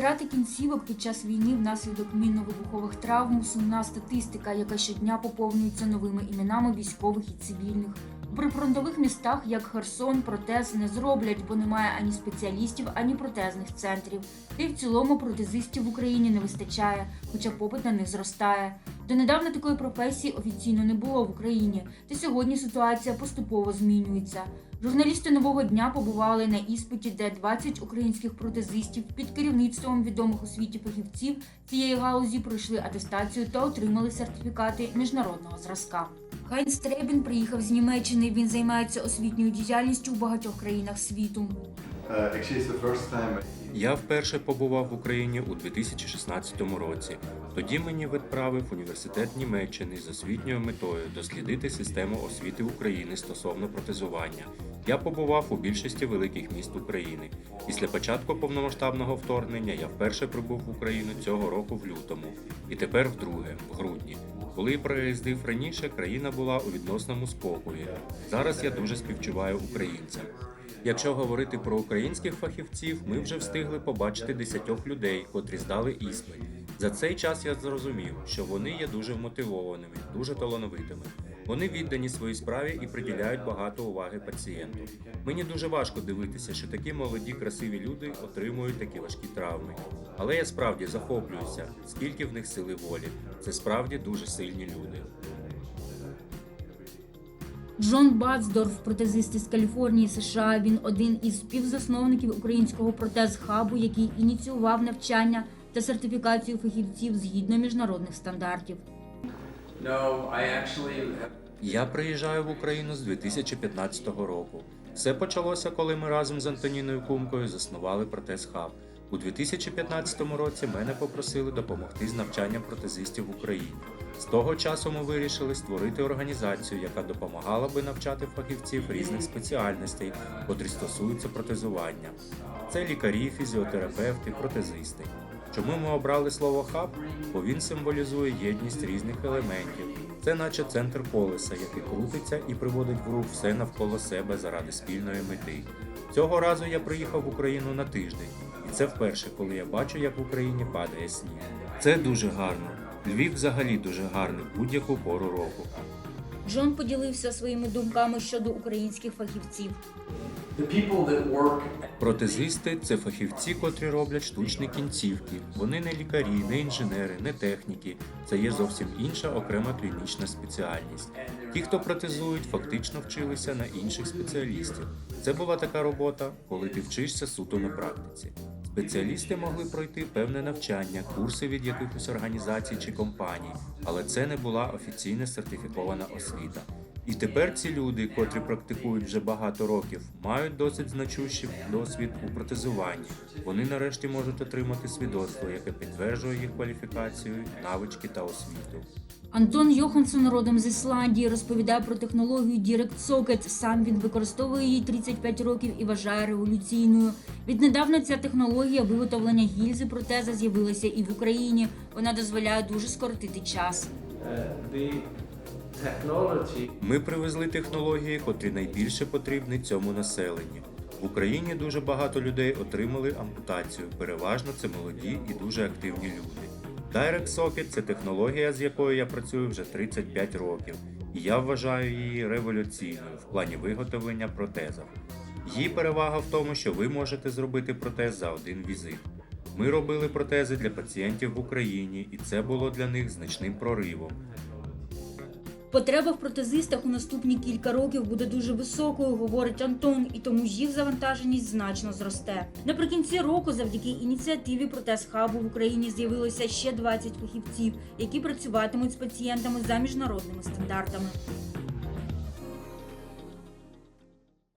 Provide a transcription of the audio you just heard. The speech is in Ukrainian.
Втрати кінцівок під час війни внаслідок мінно-вибухових травм сумна статистика, яка щодня поповнюється новими іменами військових і цивільних. Прифронтових містах, як Херсон, протез не зроблять, бо немає ані спеціалістів, ані протезних центрів. Та й в цілому протезистів в Україні не вистачає, хоча попит на них зростає. Донедавна такої професії офіційно не було в Україні, та сьогодні ситуація поступово змінюється. Журналісти нового дня побували на іспиті, де 20 українських протезистів під керівництвом відомих у світі фахівців цієї галузі пройшли атестацію та отримали сертифікати міжнародного зразка. Хайнц Требін приїхав з Німеччини. Він займається освітньою діяльністю у багатьох країнах світу. Uh. Я вперше побував в Україні у 2016 році. Тоді мені відправив університет Німеччини з освітньою метою дослідити систему освіти України стосовно протезування. Я побував у більшості великих міст України. Після початку повномасштабного вторгнення я вперше прибув в Україну цього року в лютому, і тепер вдруге, в грудні. Коли приїздив раніше, країна була у відносному спокої. Зараз я дуже співчуваю українцям. Якщо говорити про українських фахівців, ми вже встигли побачити десятьох людей, котрі здали іспит. За цей час я зрозумів, що вони є дуже вмотивованими, дуже талановитими. Вони віддані своїй справі і приділяють багато уваги пацієнту. Мені дуже важко дивитися, що такі молоді, красиві люди отримують такі важкі травми. Але я справді захоплююся, скільки в них сили волі. Це справді дуже сильні люди. Джон Бацдорф, протезист із Каліфорнії, США. Він один із співзасновників українського протез-хабу, який ініціював навчання та сертифікацію фахівців згідно міжнародних стандартів. No, I actually have Я приїжджаю в Україну з 2015 року. Все почалося, коли ми разом з Антоніною Кумкою заснували протез хаб. У 2015 році мене попросили допомогти з навчанням протезистів в Україні. З того часу ми вирішили створити організацію, яка допомагала би навчати фахівців різних спеціальностей, котрі стосуються протезування. Це лікарі, фізіотерапевти, протезисти. Чому ми обрали слово хаб? Бо він символізує єдність різних елементів. Це наче центр колеса, який крутиться і приводить в рух все навколо себе заради спільної мети. Цього разу я приїхав в Україну на тиждень, і це вперше, коли я бачу, як в Україні падає сніг. Це дуже гарно. Львів взагалі дуже гарний будь-яку пору року. Джон поділився своїми думками щодо українських фахівців. Протезисти це фахівці, котрі роблять штучні кінцівки. Вони не лікарі, не інженери, не техніки. Це є зовсім інша окрема клінічна спеціальність. Ті, хто протезують, фактично вчилися на інших спеціалістів. Це була така робота, коли ти вчишся суто на практиці. Спеціалісти могли пройти певне навчання, курси від якихось організацій чи компаній, але це не була офіційна сертифікована освіта. І тепер ці люди, котрі практикують вже багато років, мають досить значущий досвід у протезуванні. Вони нарешті можуть отримати свідоцтво, яке підтверджує їх кваліфікацію, навички та освіту. Антон Йоханссон, родом з Ісландії, розповідає про технологію Direct Socket. Сам він використовує її 35 років і вважає революційною. Віднедавна ця технологія виготовлення гільзи протеза з'явилася і в Україні. Вона дозволяє дуже скоротити час. Ми привезли технології, котрі найбільше потрібні цьому населенню. В Україні дуже багато людей отримали ампутацію. Переважно це молоді і дуже активні люди. Direct Socket – це технологія, з якою я працюю вже 35 років, і я вважаю її революційною в плані виготовлення протезів. Її перевага в тому, що ви можете зробити протез за один візит. Ми робили протези для пацієнтів в Україні, і це було для них значним проривом. Потреба в протезистах у наступні кілька років буде дуже високою, говорить Антон, і тому їх завантаженість значно зросте. Наприкінці року, завдяки ініціативі протез хабу в Україні з'явилося ще 20 фахівців, які працюватимуть з пацієнтами за міжнародними стандартами.